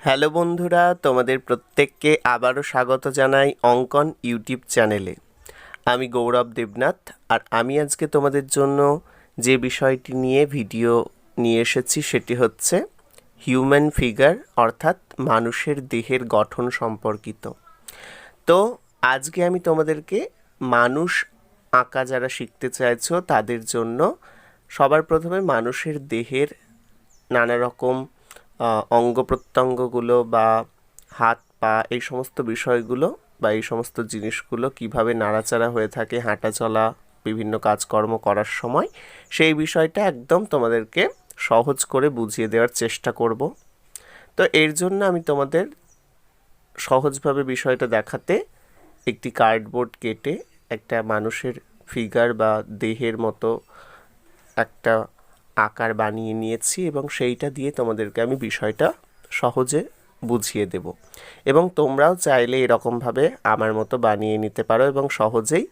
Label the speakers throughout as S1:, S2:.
S1: Hello বন্ধুরা, তোমাদের প্রত্যেককে আবারও স্বাগত জানাই অঙ্কন ইউটিউব চ্যানেলে। আমি গৌরব দেবনাথ আর আমি আজকে তোমাদের জন্য যে বিষয়টি নিয়ে ভিডিও নিয়ে এসেছি সেটি হচ্ছে হিউম্যান ফিগার অর্থাৎ মানুষের দেহের গঠন সম্পর্কিত। তো আজকে আমি তোমাদেরকে মানুষ আঁকা যারা শিখতে চাইছো তাদের জন্য সবার প্রথমে মানুষের দেহের নানা রকম অঙ্গ প্রত্যঙ্গগুলো বা হাত, পা, এই সমস্ত বিষয়গুলো বা এই সমস্ত জিনিসগুলো কীভাবে নাড়াচাড়া হয়ে থাকে হাঁটা চলা, বিভিন্ন কাজকর্ম করার সময়, সেই বিষয়টা একদম তোমাদেরকে সহজ করে বুঝিয়ে দেওয়ার চেষ্টা করব। তো এর জন্য আমি তোমাদের সহজভাবে বিষয়টা দেখাতে একটি কার্ডবোর্ড কেটে একটা মানুষের ফিগার বা দেহের মতো একটা আকার বানিয়ে নিয়েছি এবং সেইটা দিয়ে তোমাদেরকে আমি বিষয়টা সহজে বুঝিয়ে দেব। এবং তোমরাও চাইলে এরকমভাবে আমার মতো বানিয়ে নিতে পারো এবং সহজেই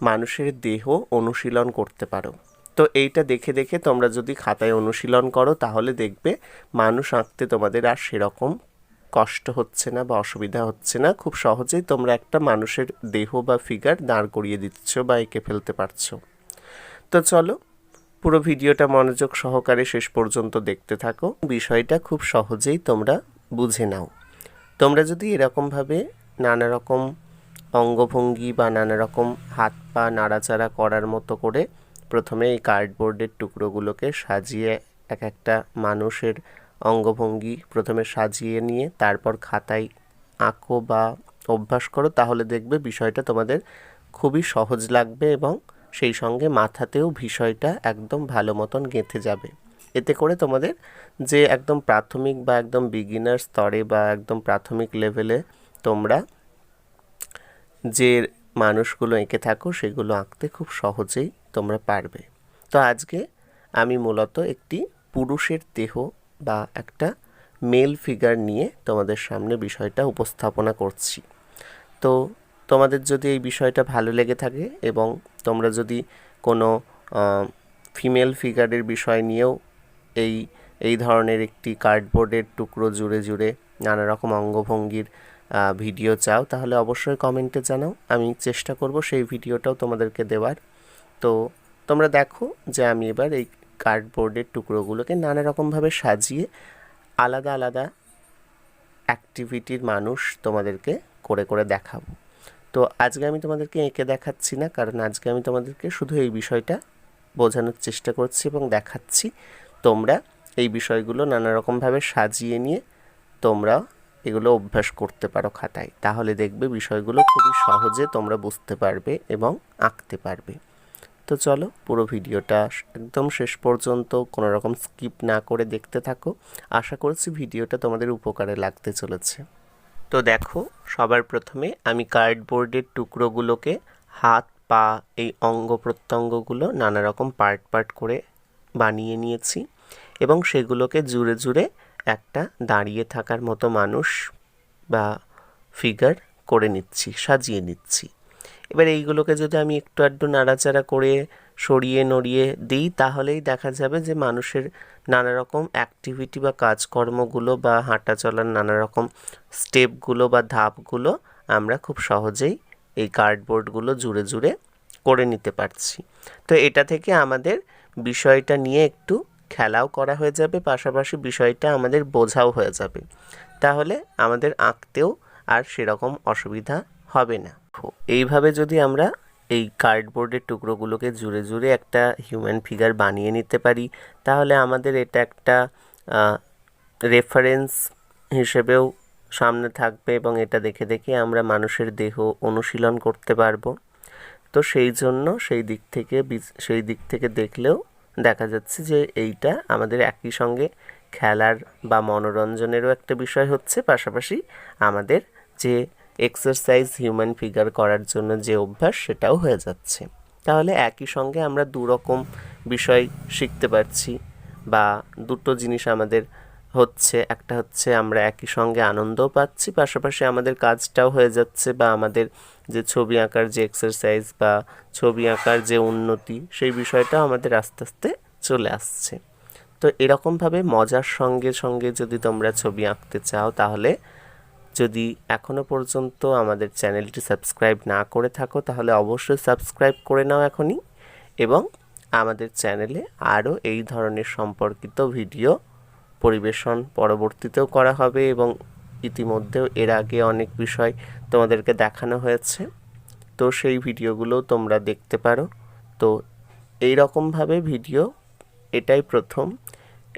S1: মানুষের দেহ অনুশীলন করতে পারো। তো এইটা দেখে দেখে তোমরা যদি খাতায় অনুশীলন করো, তাহলে দেখবে মানুষ আঁকতে তোমাদের আর সেরকম কষ্ট হচ্ছে না বা অসুবিধা হচ্ছে না। খুব সহজেই তোমরা একটা মানুষের দেহ বা ফিগার দাঁড় করিয়ে দিচ্ছ বা এঁকে ফেলতে পারছ। তো চলো পুরো ভিডিওটা মনোযোগ সহকারে শেষ পর্যন্ত দেখতে থাকো। বিষয়টা খুব সহজেই তোমরা বুঝে নাও। তোমরা যদি এরকমভাবে নানা রকম অঙ্গভঙ্গি বা নানা রকম হাত পা নাড়াচাড়া করার মতো করে প্রথমে এই কার্ডবোর্ডের টুকরোগুলোকে সাজিয়ে এক একটা মানুষের অঙ্গভঙ্গি প্রথমে সাজিয়ে নিয়ে তারপর খাতায় আঁকো বা অভ্যাস করো, তাহলে দেখবে বিষয়টা তোমাদের খুবই সহজ লাগবে এবং সেই সঙ্গে মাথাতেও বিষয়টা একদম ভালো মতন গেঁথে যাবে। এতে করে তোমাদের যে একদম প্রাথমিক বা একদম বিগিনার স্তরে বা একদম প্রাথমিক লেভেলে তোমরা যে মানুষগুলো এঁকে থাকো, সেগুলো আঁকতে খুব সহজেই তোমরা পারবে। তো আজকে আমি মূলত একটি পুরুষের দেহ বা একটা মেল ফিগার নিয়ে তোমাদের সামনে বিষয়টা উপস্থাপনা করছি। তো তোমাদের যদি এই বিষয়টা ভালো লেগে থাকে এবং তোমরা যদি কোনো ফিমেল ফিগারের বিষয় নিয়েও এই এই ধরনের একটি কার্ডবোর্ডের টুকরো জুড়ে জুড়ে নানা রকম অঙ্গভঙ্গির ভিডিও চাও, তাহলে অবশ্যই কমেন্টে জানাও। আমি চেষ্টা করব সেই ভিডিওটাও তোমাদেরকে দেওয়ার। তো তোমরা দেখো যে আমি এবার এই কার্ডবোর্ডের টুকরোগুলোকে নানা রকমভাবে সাজিয়ে আলাদা আলাদা অ্যাক্টিভিটির মানুষ তোমাদেরকে করে করে দেখাবো। তো আজকে আমি তোমাদেরকে এঁকে দেখাচ্ছি না, কারণ আজকে আমি তোমাদেরকে শুধু এই বিষয়টা বোঝানোর চেষ্টা করছি এবং দেখাচ্ছি। তোমরা এই বিষয়গুলো নানা রকমভাবে সাজিয়ে নিয়ে তোমরা এগুলো অভ্যাস করতে পারো খাতায়। তাহলে দেখবে বিষয়গুলো খুবই সহজে তোমরা বুঝতে পারবে এবং আঁকতে পারবে। তো চলো পুরো ভিডিওটা একদম শেষ পর্যন্ত কোনো রকম স্কিপ না করে দেখতে থাকো। আশা করছি ভিডিওটা তোমাদের উপকারে লাগতে চলেছে। তো দেখো, সবার প্রথমে আমি কার্ডবোর্ডের টুকরোগুলোকে হাত, পা, এই অঙ্গ প্রত্যঙ্গগুলো নানা রকম পার্ট পার্ট করে বানিয়ে নিয়েছি এবং সেগুলোকে জুড়ে জুড়ে একটা দাঁড়িয়ে থাকার মতো মানুষ বা ফিগার করে নিচ্ছি, সাজিয়ে নিচ্ছি। এবার এইগুলোকে যদি আমি একটু আধটু নাড়াচাড়া করে সরিয়ে নড়িয়ে দিই, তাহলেই দেখা যাবে যে মানুষের নানা রকম অ্যাক্টিভিটি বা কাজকর্মগুলো বা হাঁটা চলার নানা রকম স্টেপগুলো বা ধাপগুলো আমরা খুব সহজেই এই কার্ডবোর্ডগুলো জুড়ে জুড়ে করে নিতে পারছি। তো এটা থেকে আমাদের বিষয়টা নিয়ে একটু খেলাও করা হয়ে যাবে, পাশাপাশি বিষয়টা আমাদের বোঝাও হয়ে যাবে। তাহলে আমাদের আঁকতেও আর সেরকম অসুবিধা হবে না। এইভাবে যদি আমরা এই কার্ডবোর্ডের টুকরোগুলোকে জুড়ে জুড়ে একটা হিউম্যান ফিগার বানিয়ে নিতে পারি। তাহলে আমাদের এটা একটা রেফারেন্স হিসেবেও সামনে থাকবে এবং এটা দেখে দেখে আমরা মানুষের দেহ অনুশীলন করতে পারব। তো সেই জন্য সেই দিক থেকে সেই দিক থেকে দেখলেও দেখা যাচ্ছে যে এইটা আমাদের একই সঙ্গে খেলার বা মনোরঞ্জনেরও একটা বিষয় হচ্ছে। পাশাপাশি আমাদের যে এক্সারসাইজ হিউম্যান ফিগার করার জন্য যে অভ্যাস, সেটাও হয়ে যাচ্ছে। তাহলে একই সঙ্গে আমরা দু রকম বিষয় শিখতে পারছি বা দুটো জিনিস আমাদের হচ্ছে। একটা হচ্ছে আমরা একই সঙ্গে আনন্দও পাচ্ছি, পাশাপাশি আমাদের কাজটাও হয়ে যাচ্ছে বা আমাদের যে ছবি আঁকার যে এক্সারসাইজ বা ছবি আঁকার যে উন্নতি, সেই বিষয়টাও আমাদের আস্তে আস্তে চলে আসছে। তো এরকমভাবে মজার সঙ্গে সঙ্গে যদি তোমরা ছবি আঁকতে চাও, তাহলে যদি এখনও পর্যন্ত আমাদের চ্যানেলটি সাবস্ক্রাইব না করে থাকো, তাহলে অবশ্যই সাবস্ক্রাইব করে নাও এখনই এবং আমাদের চ্যানেলে আরও এই ধরনের সম্পর্কিত ভিডিও পরিবেশন পরবর্তীতেও করা হবে এবং ইতিমধ্যেও এর আগে অনেক বিষয় তোমাদেরকে দেখানো হয়েছে। তো সেই ভিডিওগুলোও তোমরা দেখতে পারো। তো এই রকমভাবে ভিডিও, এটাই প্রথম।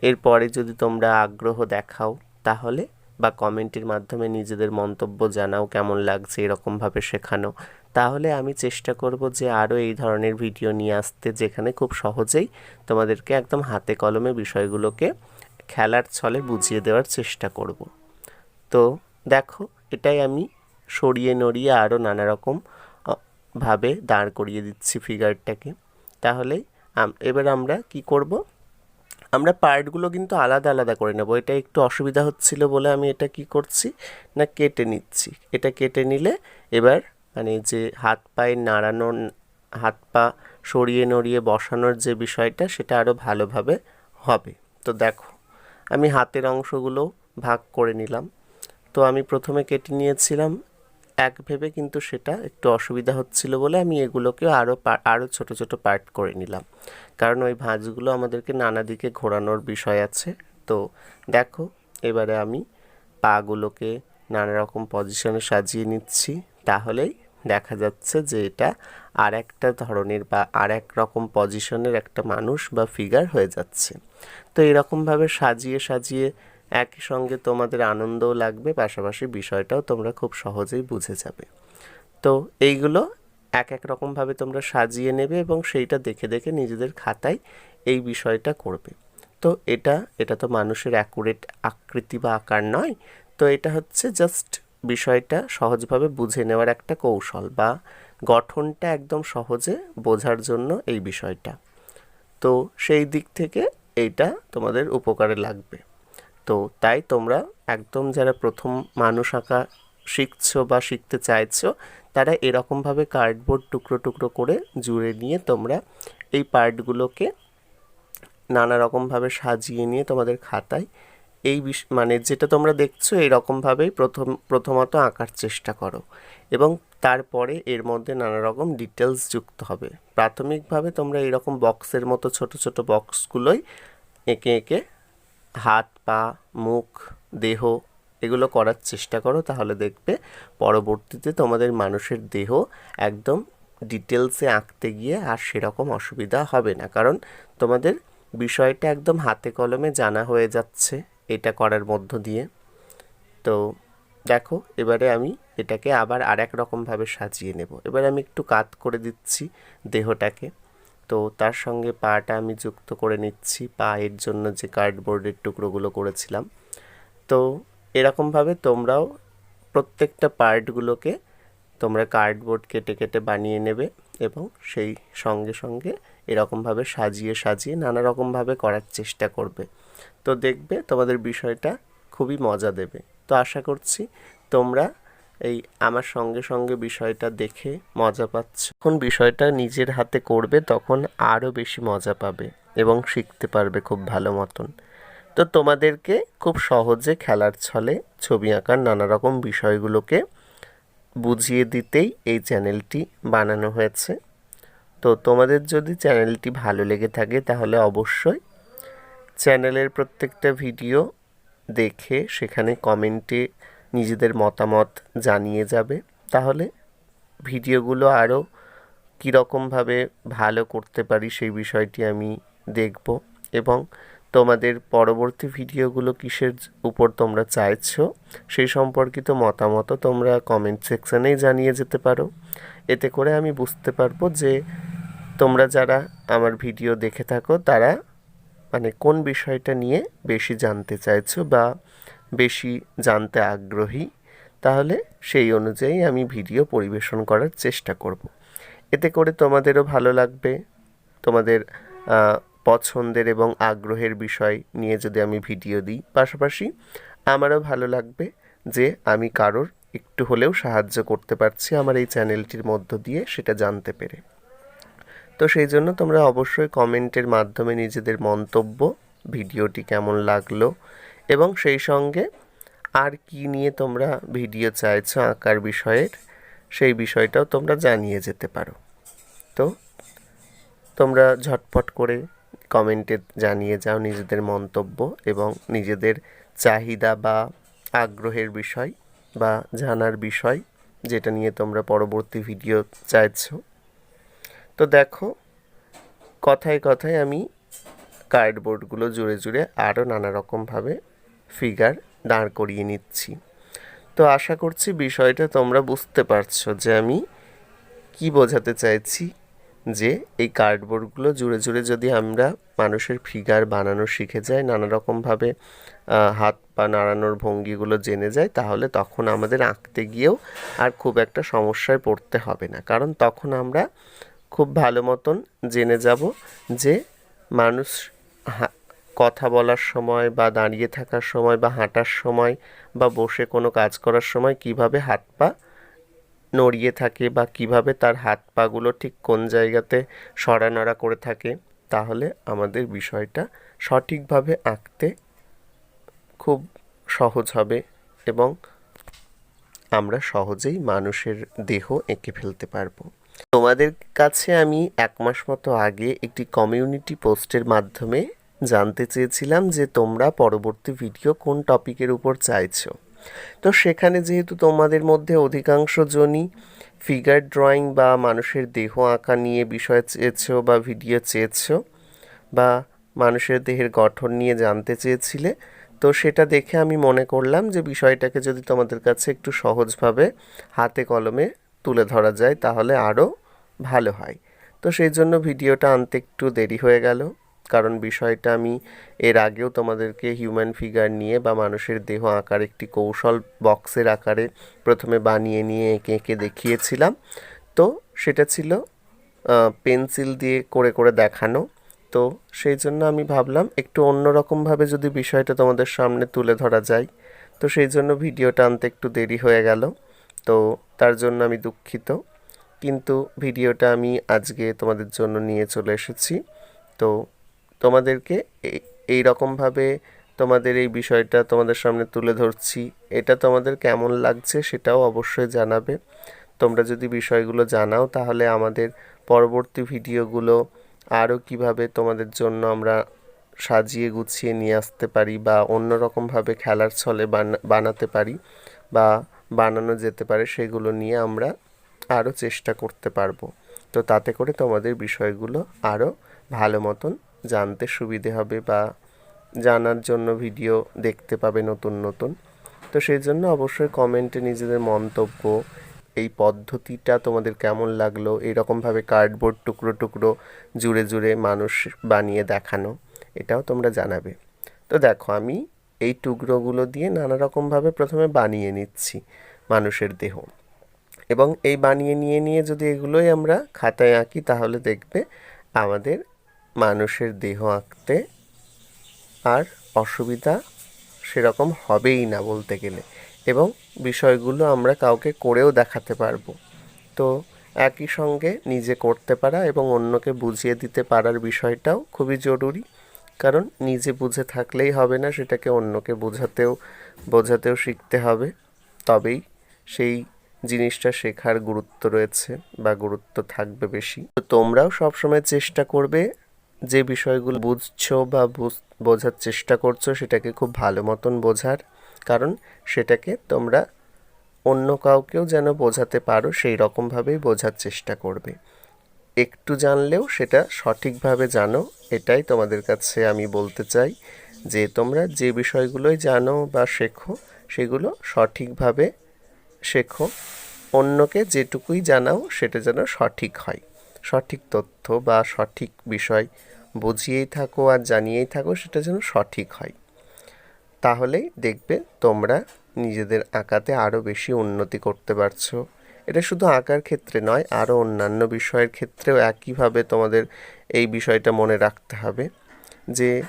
S1: এরপরে যদি তোমরা আগ্রহ দেখাও, তাহলে বা কমেন্টের মাধ্যমে নিজেদের মন্তব্য জানাও কেমন লাগছে এরকমভাবে শেখানো। তাহলে আমি চেষ্টা করব যে আরও এই ধরনের ভিডিও নিয়ে আসতে যেখানে খুব সহজেই তোমাদেরকে একদম হাতে কলমে বিষয়গুলোকে খেলার ছলে বুঝিয়ে দেওয়ার চেষ্টা করব। তো দেখো, এটাই আমি সরিয়ে নড়িয়ে আরও নানা রকম ভাবে দাঁড় করিয়ে দিচ্ছি ফিগারটাকে তাহলে এবার আমরা কি করব? আমরা পার্টগুলো কিন্তু আলাদা আলাদা করে নেব। এটা একটু অসুবিধা হচ্ছিল বলে আমি এটা কি করছি? না, কেটে নিচ্ছি। এটা কেটে নিলে এবার মানে যে হাত পায়ে নাড়ানোর, হাত পা সরিয়ে নড়িয়ে বসানোর যে বিষয়টা, সেটা আরও ভালোভাবে হবে। তো দেখো, আমি হাতের অংশগুলো ভাগ করে নিলাম। তো আমি প্রথমে কেটে নিয়েছিলাম এক ভেবে কিন্তু সেটা একটু অসুবিধা হচ্ছিল বলে আমি এগুলোকেও আরও আরও ছোট ছোট পার্ট করে নিলাম। কারণ ওই ভাঁজগুলো আমাদেরকে নানা দিকে ঘোরানোর বিষয় আছে। তো দেখো, এবারে আমি পাগুলোকে নানা রকম পজিশনে সাজিয়ে নিচ্ছি। তাহলেই দেখা যাচ্ছে যে এটা আর একটা ধরনের বা আর এক রকম পজিশনের একটা মানুষ বা ফিগার হয়ে যাচ্ছে। তো এরকমভাবে সাজিয়ে সাজিয়ে একই সঙ্গে তোমাদের আনন্দও লাগবে, পাশাপাশি বিষয়টাও তোমরা খুব সহজেই বুঝে যাবে। তো এইগুলো এক এক রকমভাবে তোমরা সাজিয়ে নেবে এবং সেইটা দেখে দেখে নিজেদের খাতায় এই বিষয়টা করবে। তো এটা এটা তো মানুষের অ্যাকুরেট আকৃতি বা আকার নয়, তো এটা হচ্ছে জাস্ট বিষয়টা সহজভাবে বুঝে নেওয়ার একটা কৌশল বা গঠনটা একদম সহজে বোঝার জন্য এই বিষয়টা। তো সেই দিক থেকে এইটা তোমাদের উপকারে লাগবে। তো তাই তোমরা একদম যারা প্রথম মানুষ আঁকা শিখছো বা শিখতে চাইছো, তারা এরকমভাবে কার্ডবোর্ড টুকরো টুকরো করে জুড়ে নিয়ে তোমরা এই পার্টগুলোকে নানা রকমভাবে সাজিয়ে নিয়ে তোমাদের খাতায় এই বিষ মানে যেটা তোমরা দেখছ এরকমভাবেই প্রথম, প্রথমত আঁকার চেষ্টা করো। এবং তারপরে এর মধ্যে নানা রকম ডিটেলস যুক্ত হবে। প্রাথমিকভাবে তোমরা এরকম বক্সের মতো ছোট ছোট বক্সগুলোই এঁকে এঁকে হাত, পা, মুখ, দেহ এগুলো করার চেষ্টা করো, তাহলে দেখবে পরবর্তীতে তোমাদের মানুষের দেহ একদম ডিটেলসে আঁকতে গিয়ে আর সেরকম অসুবিধা হবে না। কারণ তোমাদের বিষয়টা একদম হাতে কলমে জানা হয়ে যাচ্ছে এটা করার মধ্য দিয়ে। তো দেখো, এবারে আমি এটাকে আবার আর এক রকমভাবে সাজিয়ে নেব। এবার আমি একটু কাত করে দিচ্ছি দেহটাকে। তো তার সঙ্গে পাটা আমি যুক্ত করে নিচ্ছি, পায়ের জন্য যে কার্ডবোর্ডের টুকরোগুলো করেছিলাম। তো এরকমভাবে তোমরাও প্রত্যেকটা পার্টগুলোকে তোমরা কার্ডবোর্ড কেটে কেটে বানিয়ে নেবে এবং সেই সঙ্গে সঙ্গে এরকমভাবে সাজিয়ে সাজিয়ে নানা রকমভাবে করার চেষ্টা করবে। তো দেখবে তোমাদের বিষয়টা খুবই মজা দেবে। তো আশা করছি তোমরা এই আমার সঙ্গে সঙ্গে বিষয়টা দেখে মজা পাচ্ছ। যখন বিষয়টা নিজের হাতে করবে, তখন আরও বেশি মজা পাবে এবং শিখতে পারবে খুব ভালো মতন। তো তোমাদেরকে খুব সহজে খেলার ছলে ছবি আঁকার নানা রকম বিষয়গুলোকে বুঝিয়ে দিতেই এই চ্যানেলটি বানানো হয়েছে। তো তোমাদের যদি চ্যানেলটি ভালো লেগে থাকে, তাহলে অবশ্যই চ্যানেলের প্রত্যেকটা ভিডিও দেখে সেখানে কমেন্টে নিজেদের মতামত জানিয়ে যাবে। তাহলে ভিডিওগুলো আরও কীরকমভাবে ভালো করতে পারি সেই বিষয়টি আমি দেখব। এবং তোমাদের পরবর্তী ভিডিওগুলো কিসের উপর তোমরা চাইছো সেই সম্পর্কিত মতামতও তোমরা কমেন্ট সেকশানেই জানিয়ে যেতে পারো। এতে করে আমি বুঝতে পারব যে তোমরা যারা আমার ভিডিও দেখে থাকো, তারা মানে কোন বিষয়টা নিয়ে বেশি জানতে চাইছো বা বেশি জানতে আগ্রহী, তাহলে সেই অনুযায়ী আমি ভিডিও পরিবেশন করার চেষ্টা করব। এতে করে তোমাদেরও ভালো লাগবে, তোমাদের পছন্দের এবং আগ্রহের বিষয় নিয়ে যদি আমি ভিডিও দিই। পাশাপাশি আমারও ভালো লাগবে যে আমি কারোর একটু হলেও সাহায্য করতে পারছি আমার এই চ্যানেলটির মধ্য দিয়ে সেটা জানতে পেরে। তো সেই জন্য তোমরা অবশ্যই কমেন্টের মাধ্যমে নিজেদের মন্তব্য, ভিডিওটি কেমন লাগল এবং সেই সঙ্গে আর কি নিয়ে তোমরা ভিডিও চাইছো আঁকার বিষয়ের, সেই বিষয়টাও তোমরা জানিয়ে যেতে পারো। তো তোমরা ঝটপট করে কমেন্টে জানিয়ে যাও নিজেদের মন্তব্য এবং নিজেদের চাহিদা বা আগ্রহের বিষয় বা জানার বিষয় যেটা নিয়ে তোমরা পরবর্তী ভিডিও চাইছো। তো দেখো, কথায় কথায় আমি কার্ডবোর্ডগুলো জুড়ে জুড়ে আরও নানা রকমভাবে ফিগার দাঁড় করিয়ে নিচ্ছি। তো আশা করছি বিষয়টা তোমরা বুঝতে পারছ যে আমি কি বোঝাতে চাইছি যে এই কার্ডবোর্ডগুলো জুড়ে জুড়ে যদি আমরা মানুষের ফিগার বানানো শিখে যাই, নানা রকমভাবে হাত পা নাড়ানোর ভঙ্গিগুলো জেনে যাই, তাহলে তখন আমাদের আঁকতে গিয়েও আর খুব একটা সমস্যায় পড়তে হবে না। কারণ তখন আমরা খুব ভালো মতন জেনে যাব যে মানুষ বলার সময় বা দাঁড়িয়ে থাকার সময় বা হাঁটার সময় বা বসে কোনো কাজ করার সময় কীভাবে হাত পা নড়িয়ে থাকে বা কীভাবে তার হাত পাগুলো ঠিক কোন জায়গাতে সরানড়া করে থাকে, তাহলে আমাদের বিষয়টা সঠিকভাবে আঁকতে খুব সহজ হবে এবং আমরা সহজেই মানুষের দেহ এঁকে ফেলতে পারব। তোমাদের কাছে আমি এক মাস মতো আগে একটি কমিউনিটি পোস্টের মাধ্যমে জানতে চেয়েছিলাম যে তোমরা পরবর্তী ভিডিও কোন টপিকের উপর চাইছো। তো সেখানে যেহেতু তোমাদের মধ্যে অধিকাংশ জনই ফিগার ড্রয়িং বা মানুষের দেহ আঁকা নিয়ে বিষয় চেয়েছো বা ভিডিও চেয়েছো বা মানুষের দেহের গঠন নিয়ে জানতে চেয়েছিলে, তো সেটা দেখে আমি মনে করলাম যে বিষয়টাকে যদি তোমাদের কাছে একটু সহজভাবে হাতে কলমে তুলে ধরা যায় তাহলে আরও ভালো হয়। তো সেই জন্য ভিডিওটা আনতে একটু দেরি হয়ে গেল। কারণ বিষয়টা আমি এর আগেও তোমাদেরকে হিউম্যান ফিগার নিয়ে বা মানুষের দেহ আঁকার একটি কৌশল বক্সের আকারে প্রথমে বানিয়ে নিয়ে এঁকে এঁকে দেখিয়েছিলাম। তো সেটা ছিল পেন্সিল দিয়ে করে করে দেখানো। তো সেই জন্য আমি ভাবলাম একটু অন্যরকমভাবে যদি বিষয়টা তোমাদের সামনে তুলে ধরা যায়। তো সেই জন্য ভিডিওটা আনতে একটু দেরি হয়ে গেল। তো তার জন্য আমি দুঃখিত। কিন্তু ভিডিওটা আমি আজকে তোমাদের জন্য নিয়ে চলে এসেছি। তো তোমাদেরকে এই- রকমভাবে তোমাদের এই বিষয়টা তোমাদের সামনে তুলে ধরছি। এটা তোমাদের কেমন লাগছে সেটাও অবশ্যই জানাবে। তোমরা যদি বিষয়গুলো জানাও, তাহলে আমাদের পরবর্তী ভিডিওগুলো আরও কীভাবে তোমাদের জন্য আমরা সাজিয়ে গুছিয়ে নিয়ে আসতে পারি বা অন্য রকমভাবে খেলার ছলে বানা- বানাতে পারি বা বানানো যেতে পারে, সেগুলো নিয়ে আমরা আরও চেষ্টা করতে পারব। তো তাতে করে তোমাদের বিষয়গুলো আরও ভালো মতন জানতে সুবিধে হবে বা জানার জন্য ভিডিও দেখতে পাবে নতুন নতুন। তো সেই জন্য অবশ্যই কমেন্টে নিজেদের মন্তব্য, এই পদ্ধতিটা তোমাদের কেমন লাগল এইরকমভাবে কার্ডবোর্ড টুকরো টুকরো জুড়ে জুড়ে মানুষ বানিয়ে দেখানো, এটাও তোমরা জানাবে। তো দেখো, আমি এই টুকরোগুলো দিয়ে নানা রকমভাবে প্রথমে বানিয়ে নিচ্ছি মানুষের দেহ। এবং এই বানিয়ে নিয়ে নিয়ে যদি এগুলোই আমরা খাতায় আঁকি, তাহলে দেখবে আমাদের মানুষের দেহ আঁকতে আর অসুবিধা সেরকম হবেই না বলতে গেলে। এবং বিষয়গুলো আমরা কাউকে করেও দেখাতে পারব। তো একই সঙ্গে নিজে করতে পারা এবং অন্যকে বুঝিয়ে দিতে পারার বিষয়টাও খুবই জরুরি। কারণ নিজে বুঝে থাকলেই হবে না, সেটাকে অন্যকে বোঝাতেও বোঝাতেও শিখতে হবে। তবেই সেই জিনিসটা শেখার গুরুত্ব রয়েছে বা গুরুত্ব থাকবে বেশি। তো তোমরাও সবসময় চেষ্টা করবে যে বিষয়গুলো বুঝছ বা বুঝ- বোঝার চেষ্টা করছ সেটাকে খুব ভালো মতন বোঝার, কারণ সেটাকে তোমরা অন্য কাউকেও যেন বোঝাতে পারো সেই রকমভাবেই বোঝার চেষ্টা করবে। একটু জানলেও সেটা সঠিকভাবে জানো, এটাই তোমাদের কাছে আমি বলতে চাই যে তোমরা যে বিষয়গুলোই জানো বা শেখো, সেগুলো সঠিকভাবে শেখো। অন্যকে যেটুকুই জানাও সেটা যেন সঠিক হয়। সঠিক তথ্য বা সঠিক বিষয় বুঝিয়েই থাকো আর জানিয়েই থাকো, সেটা যেন সঠিক হয়। তাহলেই দেখবে তোমরা নিজেদের আঁকাতে আরও বেশি উন্নতি করতে পারছ। এটা শুধু আঁকার ক্ষেত্রে নয় আরও অন্যান্য বিষয়ের ক্ষেত্রেও একইভাবে তোমাদের এই বিষয়টা মনে রাখতে হবে। যে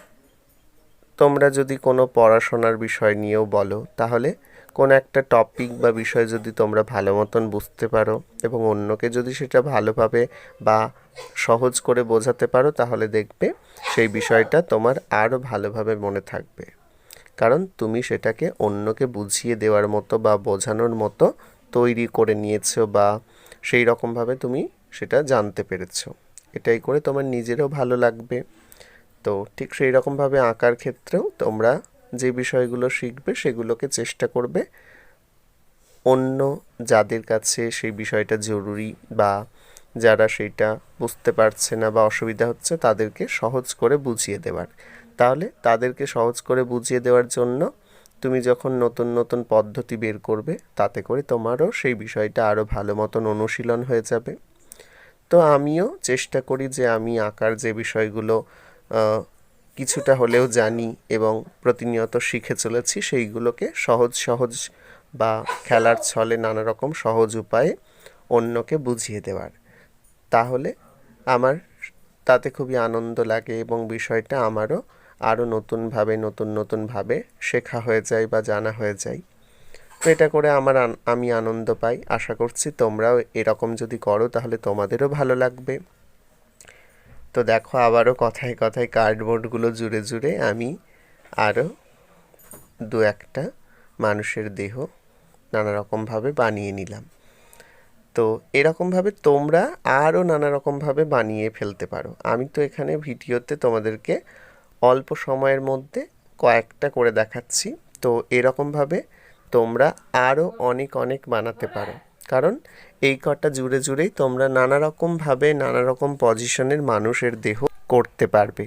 S1: তোমরা যদি কোনো পড়াশোনার বিষয় নিয়েও বলো, তাহলে কোনো একটা টপিক বা বিষয় যদি তোমরা ভালো মতন বুঝতে পারো এবং অন্যকে যদি সেটা ভালোভাবে বা সহজ করে বোঝাতে পারো, তাহলে দেখবে সেই বিষয়টা তোমার আরও ভালোভাবে মনে থাকবে। কারণ তুমি সেটাকে অন্যকে বুঝিয়ে দেওয়ার মতো বা বোঝানোর মতো তৈরি করে নিয়েছো বা সেই রকমভাবে তুমি সেটা জানতে পেরেছ। এটাই করে তোমার নিজেরও ভালো লাগবে। তো ঠিক সেই রকমভাবে আঁকার ক্ষেত্রেও তোমরা যে বিষয়গুলো শিখবে সেগুলোকে চেষ্টা করবে। অন্য যাদের কাছে সেই বিষয়টা জরুরি বা যারা সেইটা বুঝতে পারছে না বা অসুবিধা হচ্ছে তাদেরকে সহজ করে বুঝিয়ে দেওয়ার। তাহলে তাদেরকে সহজ করে বুঝিয়ে দেওয়ার জন্য তুমি যখন নতুন নতুন পদ্ধতি বের করবে, তাতে করে তোমারও সেই বিষয়টা আরও ভালো মতন অনুশীলন হয়ে যাবে। তো আমিও চেষ্টা করি যে আমি আঁকার যে বিষয়গুলো কিছুটা হলেও জানি এবং প্রতিনিয়ত শিখে চলেছি সেইগুলোকে সহজ সহজ বা খেলার ছলে নানা রকম সহজ উপায়ে অন্যকে বুঝিয়ে দেওয়ার। তাহলে আমার তাতে খুবই আনন্দ লাগে এবং বিষয়টা আমারও আরও নতুনভাবে, নতুন নতুনভাবে শেখা হয়ে যায় বা জানা হয়ে যায়। তো এটা করে আমার আমি আনন্দ পাই। আশা করছি তোমরাও এরকম যদি করো তাহলে তোমাদেরও ভালো লাগবে। তো দেখো আবারও কথায় কথায় কার্ডবোর্ডগুলো জুড়ে জুড়ে আমি আরও দু একটা মানুষের দেহ নানা রকমভাবে বানিয়ে নিলাম। তো এরকমভাবে তোমরা আরও নানা রকমভাবে বানিয়ে ফেলতে পারো। আমি তো এখানে ভিডিওতে তোমাদেরকে অল্প সময়ের মধ্যে কয়েকটা করে দেখাচ্ছি। তো এরকমভাবে তোমরা আরও অনেক অনেক বানাতে পারো। কারণ এই কটা জুড়ে জুড়েই তোমরা নানা রকমভাবে নানা রকম পজিশনের মানুষের দেহ করতে পারবে।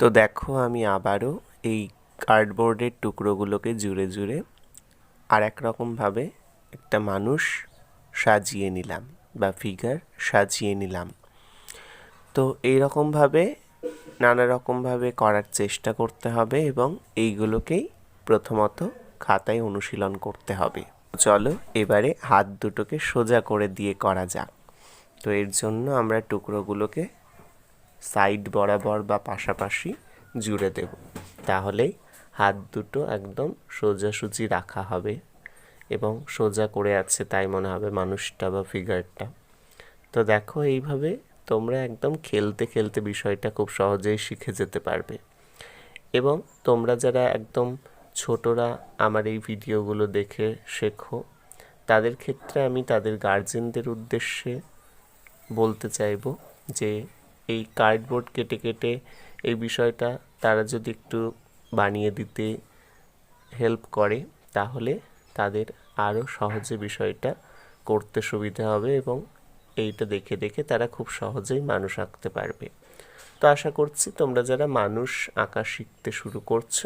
S1: তো দেখো আমি আবারও এই কার্ডবোর্ডের টুকরোগুলোকে জুড়ে জুড়ে আর এক রকমভাবে একটা মানুষ সাজিয়ে নিলাম বা ফিগার সাজিয়ে নিলাম। তো এই রকমভাবে নানা রকমভাবে করার চেষ্টা করতে হবে এবং এইগুলোকেই প্রথমত খাতায় অনুশীলন করতে হবে। চলো এবারে হাত দুটোকে সোজা করে দিয়ে করা যাক। তো এর জন্য আমরা টুকরোগুলোকে সাইড বরাবর বা পাশাপাশি জুড়ে দেব। তাহলেই হাত দুটো একদম সোজাসুজি রাখা হবে এবং সোজা করে আছে তাই মনে হবে মানুষটা বা ফিগারটা তো দেখো এইভাবে তোমরা একদম খেলতে খেলতে বিষয়টা খুব সহজেই শিখে যেতে পারবে। এবং তোমরা যারা একদম ছোটরা আমার এই ভিডিওগুলো দেখে শেখো। তাদের ক্ষেত্রে আমি তাদের গার্জেনদের উদ্দেশ্যে বলতে চাইব যে, এই কার্ডবোর্ড কেটে কেটে এই বিষয়টা তারা যদি একটু বানিয়ে দিতে হেল্প করে, তাহলে তাদের আরও সহজে বিষয়টা করতে সুবিধা হবে এবং এইটা দেখে দেখে তারা খুব সহজেই মানুষ আঁকতে পারবে। তো আশা করছি তোমরা যারা মানুষ আঁকা শিখতে শুরু করছ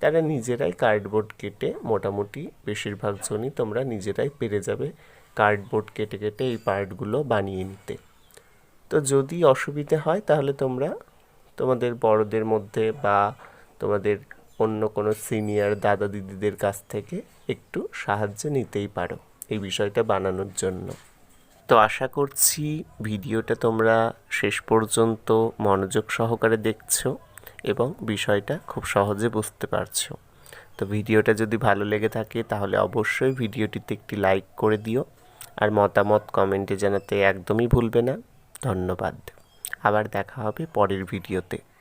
S1: তারা নিজেরাই কার্ডবোর্ড কেটে মোটামুটি বেশিরভাগ জনই তোমরা নিজেরাই পেরে যাবে কার্ডবোর্ড কেটে কেটে এই পার্টগুলো বানিয়ে নিতে। তো যদি অসুবিধে হয় তাহলে তোমরা তোমাদের বড়দের মধ্যে বা তোমাদের অন্য কোনো সিনিয়র দাদা দিদিদের কাছ থেকে একটু সাহায্য নিতেই পারো এই বিষয়টা বানানোর জন্য। তো আশা করছি ভিডিওটা তোমরা শেষ পর্যন্ত মনোযোগ সহকারে দেখছ। এবং বিষয়টা খুব সহজে বুঝতে পারছ। তো ভিডিওটা যদি ভালো লেগে থাকে, তাহলে অবশ্যই ভিডিওটিতে একটি লাইক করে দিও। আর মতামত কমেন্টে জানাতে একদমই ভুলবে না। ধন্যবাদ। আবার দেখা হবে পরের ভিডিওতে।